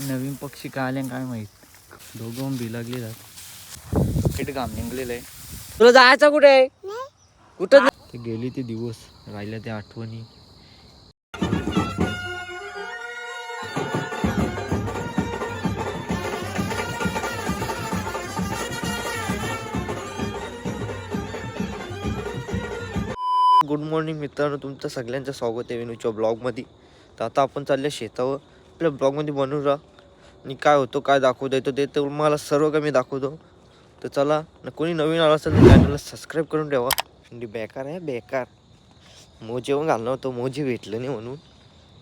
नवीन पक्षी काय आले काय माहीत? दोघं बी लागले जात. इथे घाम निघलेलं आहे तुला जायचं कुठे? कुठं ते गेली ते दिवस राहिल्या त्या आठवणी. गुड मॉर्निंग मित्रांनो तुमचं सगळ्यांचं स्वागत आहे विनूच्या ब्लॉगमध्ये तर आता आपण चालले शेतावर. आपल्या ब्लॉगमध्ये बनवू राहा. आणि काय होतो काय दाखवता येतो ते तर मला सर्व काही मी दाखवतो. तर चला न कोणी नवीन आला असेल तर चॅनलला सबस्क्राईब करून ठेवा. म्हणजे बेकार आहे बेकार. मोजे पण घालणं होतं मोजे भेटलं नाही म्हणून.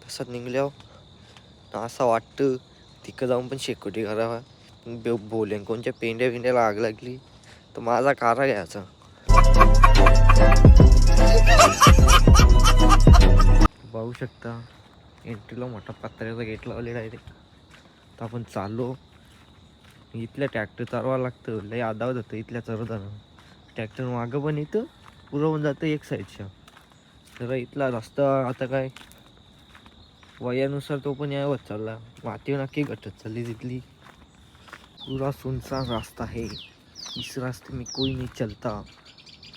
तसंच निघल्यावर. असं वाटतं तिकडं जाऊन पण शेकोटी करावा. बोलेन कोणच्या पेंड्या बिंड्याला आग लागली. तर माझा कारा घ्यायचा. पाहू शकता एंट्रीला मोठा पत्र्याचा गेट लावलेला आहे रे तर आपण चाललो. इथल्या ट्रॅक्टर चालवा लागतं. लय आदावत होतं इथल्या चरवताना ट्रॅक्टर मागं पण येतं पुरवून जातं एक साईडच्या तर इथला रस्ता आता काय? वयानुसार तो पण यावत चालला. माती नक्की घटत चालली तिथली. पुरा सुनसान रास्ता है इस रास्ते में कोई नहीं चलता.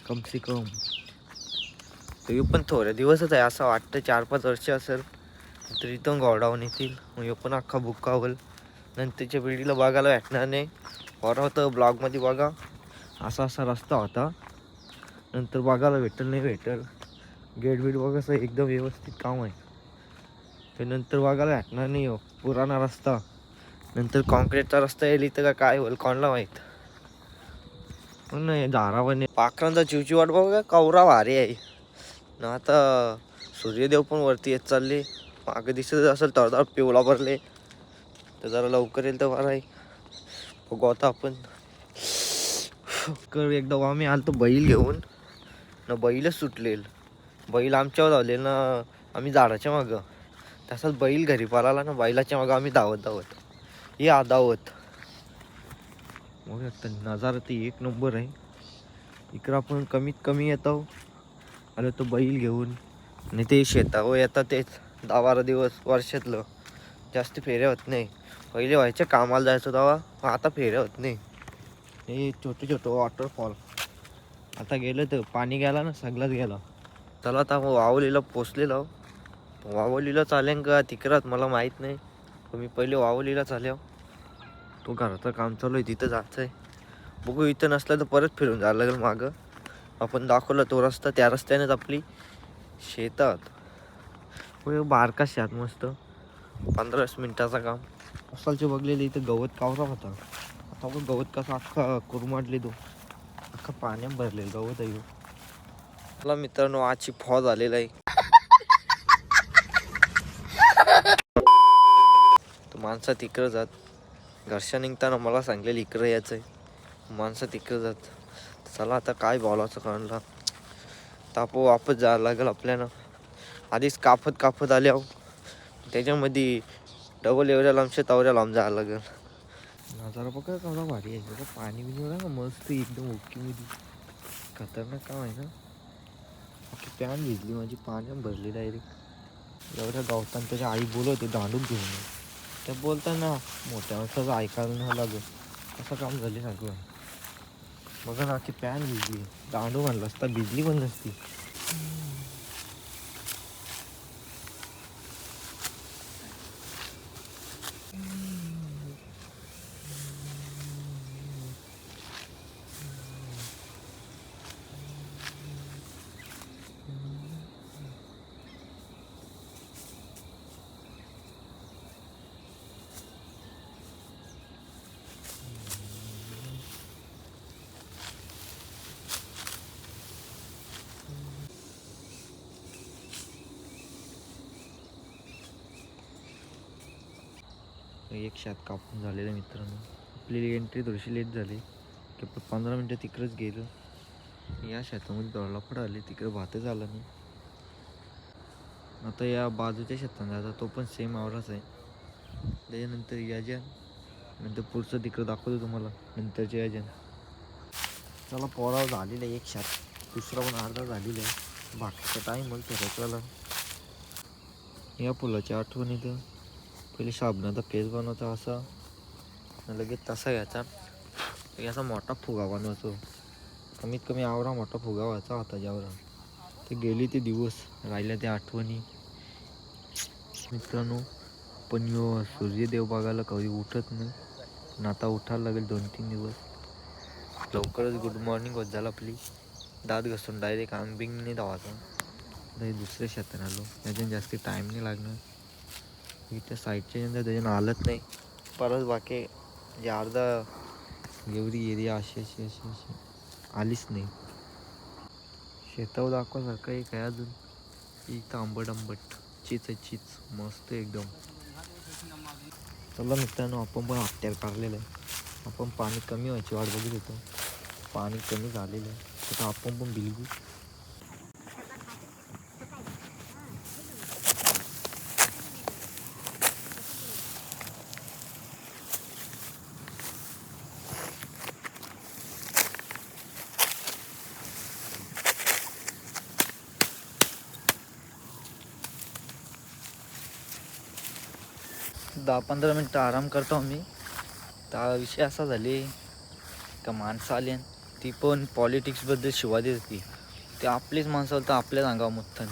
कम से कम तो पण थोड्या दिवसच आहे. असं वाटतं चार पाच वर्ष असेल तर इथून गोडावून येतील. मग ह्यो पण अख्खा बुकावल होईल. नंतरच्या पिढीला बघायला भेटणार नाही. बरं होतं ब्लॉगमध्ये बघा. असा असा रस्ता होता. नंतर बघायला भेटेल नाही भेटेल. गेट बीट बघायचं एकदम व्यवस्थित काम आहे. ते नंतर बघायला भेटणार नाही हो. पुराणा रस्ता. नंतर कॉन्क्रीटचा रस्ता येईल इथं का काय होईल कोणाला माहीत? पण नाही पाखरांचा चिवची वाट बघा कवरा भारी आहे. ना आता सूर्यदेव पण वरती येत चालले. मागं दिसत असेल तळतळ पिवळा भरले. तर जरा लवकर येईल तर बरं आहे बघू आता आपण. कर एकदा आम्ही आलतो बैल घेऊन. ना बैलच सुटलेल. बैल आमच्यावर धावले ना आम्ही झाडाच्या मागं. तसाच बैल घरी पळाला ना बैलाच्या मागं आम्ही धावत धावत. हे आधावत मग आता नजारा ते एक नंबर आहे. इकडं आपण कमीत कमी येतो आलो तो बैल घेऊन. आणि ते शेतावर येतात तेच. दहा बारा दिवस वर्षातलं. जास्त फेऱ्या होत नाही. पहिले व्हायच्या कामाला जायचं तेव्हा. आता फेऱ्या होत नाही. हे छोटे छोटे वॉटरफॉल आता गेलं तर पाणी गेला ना सगळंच गेला. चला आता वावलीला पोचलेलो. वावलीला चालेन का तिकरात मला माहीत नाही. मी पहिले वावलीला चालेव तो घराचं काम चालू आहे तिथं जायचं आहे बघू इथं नसलं तर परत फिरून जायला लागेल मागं. आपण दाखवलं तो रस्ता त्या रस्त्यानेच आपली शेतात. होय, हो, बारका शेत मस्त. पंधरा वीस काम. असलचे बघलेले इथं गवत कावरा होता. आता आपण गवत कसा अख्खा कुरमाडले तो. अख्खा पाण्यात भरलेलं गवत आहे मला मित्रांनो आजची फॉ झालेला आहे. तो माणसा तिकडं जात. घरच्या निघताना मला सांगलेलं इकडं यायचं आहे माणसं तिकडं जात. चला आता काय बोलायचं कळलं तापो वापस जायला लागेल आपल्याला. आधीच कापत कापत आल्यावर त्याच्यामध्ये डबल एवढ्या लांबशे तवऱ्या लांब जायला लागेल. नजारा बघा केवढा भारी आहे. बघा पाणी बिनी बघा ना मस्त एकदम ओकेमध्ये खतरनाक काम आहे ना. ओके पॅन भिजली माझी पाण्यात भरली डायरेक्ट एवढ्या गावताना त्याच्या आई बोलवते दांडून घेऊन त्या बोलताना मोठ्या माणसाचं ऐकायला नाही लागेल असं काम झाले सगळं बघा ना की पॅन भिजली दांडू म्हणलं असता भिजली पण नसती? एक शात कापून झालेलं मित्रांनो. आपली एंट्री थोडीशी लेट झाली. की पंधरा मिनटं तिकडंच गेलं. या शेतामध्ये दळला फड आले. तिकडं भातच आला नाही. आता या बाजूच्या शेतात जायचा तो पण सेम आवराच आहे. त्याच्यानंतर याजन नंतर पुढचं तिकडं दाखवतो तुम्हाला. नंतरच्या याजन चला पोरा झालेला आहे एक शात. दुसरा पण अर्धा झालेला आहे. बाकीचा टाईम मग फिरायचा या पुलाच्या आठवण पहिले साबणाचा पेस्ट बनवतो असा. लगेच तसा घ्यायचा. याचा मोठा फुगा बनवायचो. कमीत कमी आवरा मोठा फुगा व्हायचा होता ज्यावरा ते गेले ते दिवस राहिल्या त्या आठवणी. मित्रांनो पण यो सूर्यदेव बघायला कधी उठत नाही. पण आता उठायला लागेल दोन तीन दिवस. लवकरच गुड मॉर्निंग होत झालं आपली. दात घासून डायरेक्ट आंग बिंग नाही धावायचा. नाही दुसऱ्या शेतात आलो त्याच्यानं जास्त टाईम नाही लागणार. इथं साईडच्या नंतर त्याच्यानं आलत नाही. परत बाकी जे अर्धा एवढी एरिया अशी अशी अशी अशी आलीच नाही. शेतावर दाखवासारखं एक आहे अजून. इथं आंबट आंबट चीच आहे चीच. मस्त एकदम. चला मित्रांनो आपण पण हत्यार काढलेलं आहे. आपण पाणी कमी व्हायची वाट बघत होतो. पाणी कमी झालेलं आहे. आता आपण पण बिलगू. दहा पंधरा मिनटं आराम करतो आम्ही. तर विषय असा झाले का माणसं आली ती पण पॉलिटिक्सबद्दल शिवा देत होती. ते आपलीच माणसं तर आपल्याच अंगावर मुत्तन.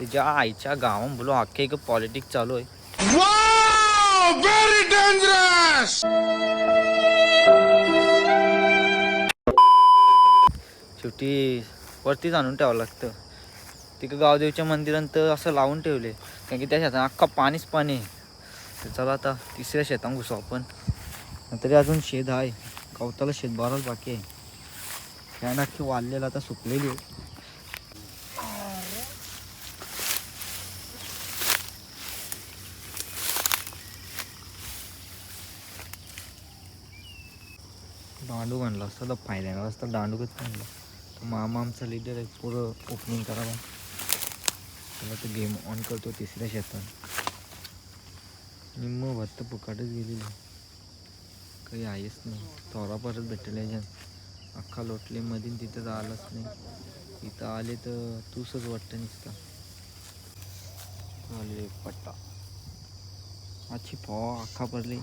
ते ज्या आईच्या गावात बोलो अख्खे एक पॉलिटिक्स चालू आहे! Very dangerous! शेवटी वरतीच आणून ठेवावं लागतं. तिकडं गावदेवच्या मंदिरात असं लावून ठेवले. कारण की त्या शेतात अख्खा पाणीच पाणी आहे. तर चला आता तिसऱ्या शेतांत घुसू आपण. तरी अजून शेत आहे. गवताला शेत भरायला बाकी आहे. फॅन अख्खी वाढलेला आता सुकलेली आहे. दांडू म्हणला असता तर फायद्याला असता दांडूकच म्हणला? तर मामा आमचा लिडर आहे पुरं ओपनिंग करावा. त्याला तो गेम ऑन करतो तिसऱ्या शेतात निम्म भत्त फुकाटच गेलेली काही आहेच नाही. थोडा परत भेटेल याच्यात अख्खा लोटले मधीन तिथं आलाच नाही. इथं आले तर तूसच वाटतं नुसता. आले पट्टा. अच्छी पॉ अख्खा पडले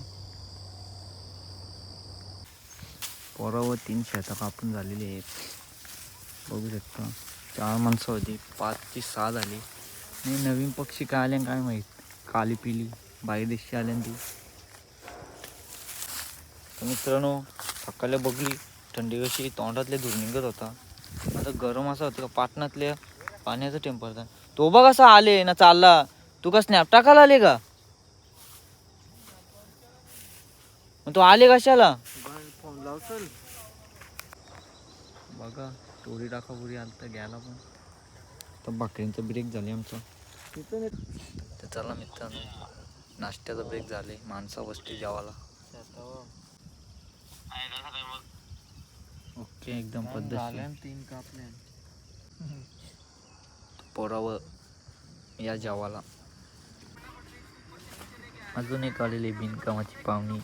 पोरावर तीन शेतं कापून झालेली आहेत. बघू शकता. चार माणसं होती. पाच ते सहा झाली. आणि नवीन पक्षी काय आले काय माहीत? काली पिली बाई देशी आल्या ती. तर मित्रांनो सकाळी बघली थंडी कशी तोंडातले धूर निघत होता. आता गरम असा होता का पाटणातल्या पाण्याचं टेम्परेचर तो बघ कसा आले ना चालला. तू का स्नॅप टाकायला आले का? मग तो आले कशाला? बघा टोरी टाका पुरी आलं तर घ्यायला पण. तर बकऱ्यांचा ब्रेक झाले आमचा. तर चला मित्रांनो. नाश्त्याचा ब्रेक झाले माणसा बसते जेवायला. ओके एकदम पद्धत तीन कापले. पोरावर या जेवाला अजून एक आलेली बिनकामाची पाहुणी.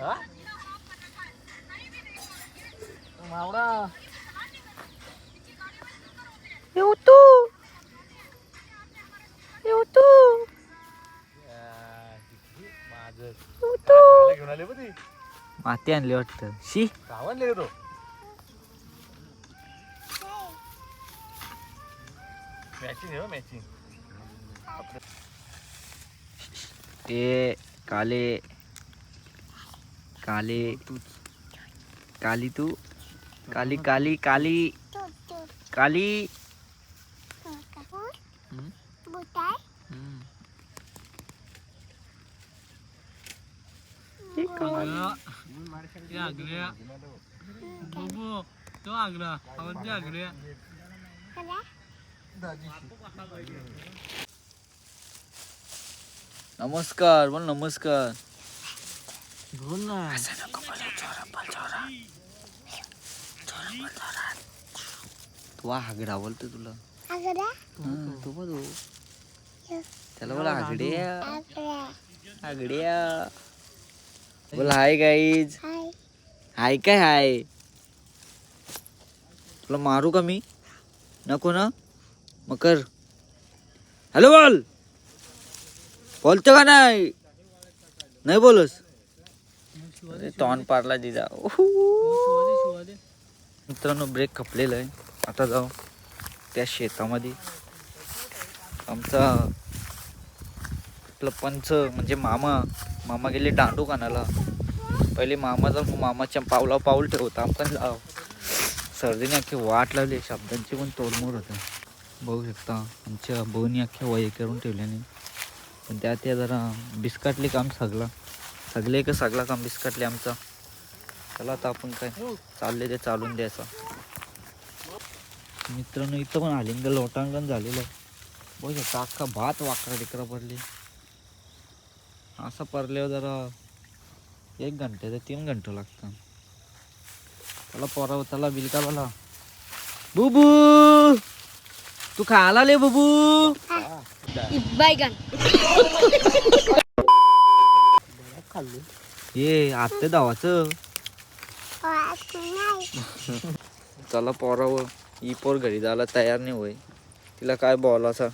हा? मावडा माती आणली वाटतं. शी. सावनले तो? मॅचिंग आहे मॅचिंग. ते काले. काले. काली तू. काली काली काली. काली. तो आग्रा. आवडते आग्रा नमस्कार बोल नमस्कार. बोल ना. तू हागडा बोलतो तुला. हं, तू बोल. त्याला बोला हागड्या हागड्या बोल हाय गाईज हाय काय हाय तुला मारू का मी? नको ना? मकर हॅलो बोल. बोलतो का नाही? नाही बोलस. तॉन पारला दिदा मित्रांनो ब्रेक खपलेला आहे. आता जाऊ. त्या शेतामध्ये. आमचा आपलं पंच म्हणजे मामा. मामा गेले दांडू कानाला पहिले मामाचा मामाच्या पावला पाऊल ठेवता आपण लाव. सर्दीने अख्खी वाट लावली शब्दांची पण तोडमोड होते. बघू शकता आमच्या भाऊनी अख्ख्या वय करून ठेवल्याने पण त्यात त्या जरा बिस्काटले काम सगळं. सगळे का सगळा काम बिस्काटले आमचा. चला आता आपण काय चालले ते चालून द्यायचं. मित्रांनो इथं पण आलिंग लोटांगण झालेलं आहे. बघू शकता अख्खा भात वाकडा तिकडं पडली असं पडल्यावर जरा एक घंटे ते तीन घंटे लागतात. त्याला पोरा त्याला बिल बुबू! तू खायला ले बुबू? बैगन ये आत्ते धावाचं चला पोरावं ही पोर घरी जायला तयार नाही होय. तिला काय बोलायचा?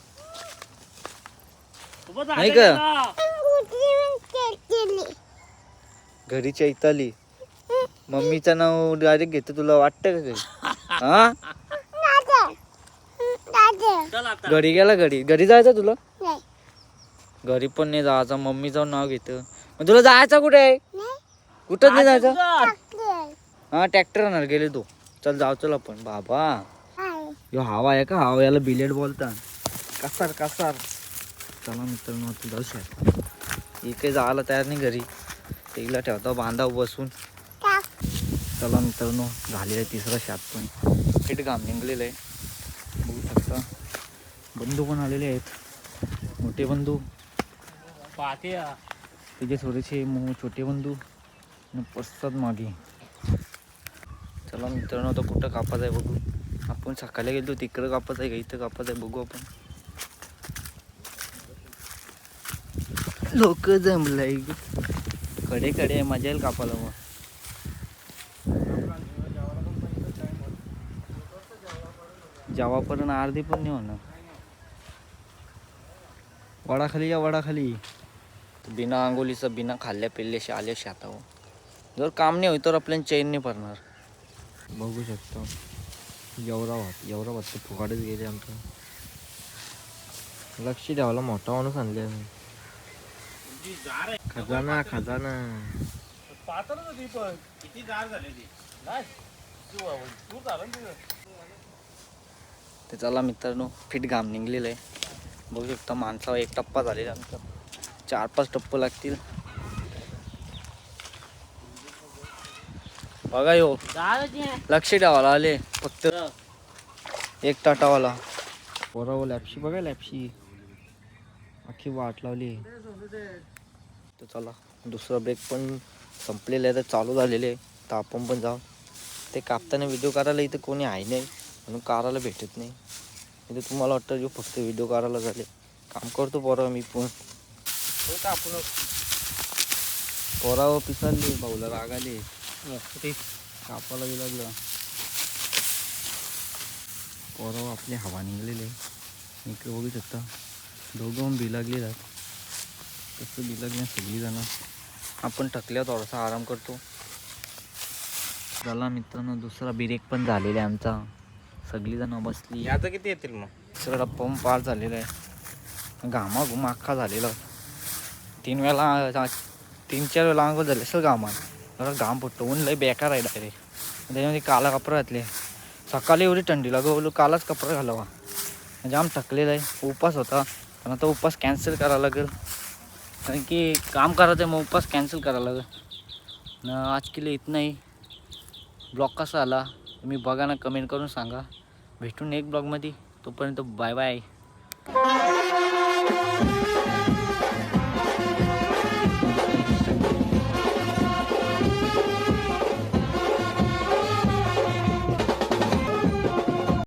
नाही का? घरीच्या इताली मम्मीचं नाव डायरेक्ट घेतो तुला वाटतं का हा? घरी गेला घरी? घरी जायचं तुला? घरी पण नाही जायचं मम्मीचं नाव घेतं. मग तुला जायचं कुठे? आहे कुठं नाही जायचं? हा ट्रॅक्टर आणणार गेले तू. चल जाऊ चल आपण. बाबा. यो हवा आहे का? हवा याला बिलेट बोलता कसार कसार. चला मित्रांनो आता जाऊ शाळेत ही काही जायला तयार नाही घरी. तिला ठेवता बांधाव बसून. चला मित्रांनो झालेलं आहे तिसरा शात पण. फिट घाम निघलेलं आहे. बघू शकता. बंधू पण आलेले आहेत. मोठे बंधू. पाहते त्याचे थोडेसे मो छोटे बंधू. आणि पश्चात मागे. चला मित्रांनो आता कुठं कापात आहे बघू. आपण सकाळी गेलो तिकडं कापत आहे का? इथं कापत आहे बघू आपण. लोक जमलंयकडे कडे मजा येईल कापायला मग. जेव्हापर्यंत अर्धी पण नाही होणार. वडाखाली या वडाखाली. बिना आंघोलीचं बिना खाल्ल्या पिल्ल्याशी आले शेतावर. जर काम नाही होईल तर आपल्याला चैन नाही पडणार. बघू शकतो. यवराबाद यवराबाद तर फुगाडच गेले आमचं. लक्ष द्यावाला मोठा माणूस आणले खजाना खजाना. पातळ होती पण. किती गार झाली ती. नाही. तू तू झालं ना तुझं ते चला मित्रांनो फिट घाम निघलेलं आहे. बघू शकता माणसावर एक टप्पा झालेला आमचा. चार पाच टप्प लागतील. बघा यो लक्ष ठेवायला आले. फक्त एक टाटावाला बरोबर लॅपशी बघा लॅपशी. अख्खी वाट लावली. तर चला दुसरा ब्रेक पण संपलेला आहे तर चालू झालेले आहे. तर आपण पण जाऊ. ते कापताना व्हिडिओ करायला इथं कोणी आहे नाही म्हणून काराला भेटत नाही. इथे तुम्हाला वाटतं जो फक्त व्हिडिओ करायला झाले. काम करतो पोरा मी पण. आपण पोरावर पिसारली भाऊला राग आले कापाला बी लागलं. पोरावर आपली हवा निघलेली आहे. इकडे बघू शकता. दोघं बी लागले जात तसं बी लागल्या सगळी जण. आपण टकल्यावर थोडासा आराम करतो. झाला मित्रांनो दुसरा बिरेक पण झालेला आहे आमचा. सगळी जण बसली. आता किती येतील मग? दुसरा डप्पा पण पार झालेला आहे. घामा घुमा अख्खा झालेला. तीन वेळा तीन चार वेळा अंघोळ झाले असेल घामा जरा घाम फुटतो ऊन लय बेकार आहे डायरेक्ट. त्याच्यामध्ये काला कपडे घातले. सकाळी एवढी थंडी लागो बोलू कालाच कपडे घालावा. जाम थकलेला आहे. उपास होता. पण आता उपास कॅन्सल करावा लागेल. कारण की काम करायचं आहे मग उपास कॅन्सल करायला लागेल. न आज केले इथं नाही ब्लॉग कसा आला तुम्ही बघा ना कमेंट करून सांगा. भेटून एक ब्लॉगमध्ये तोपर्यंत बाय बाय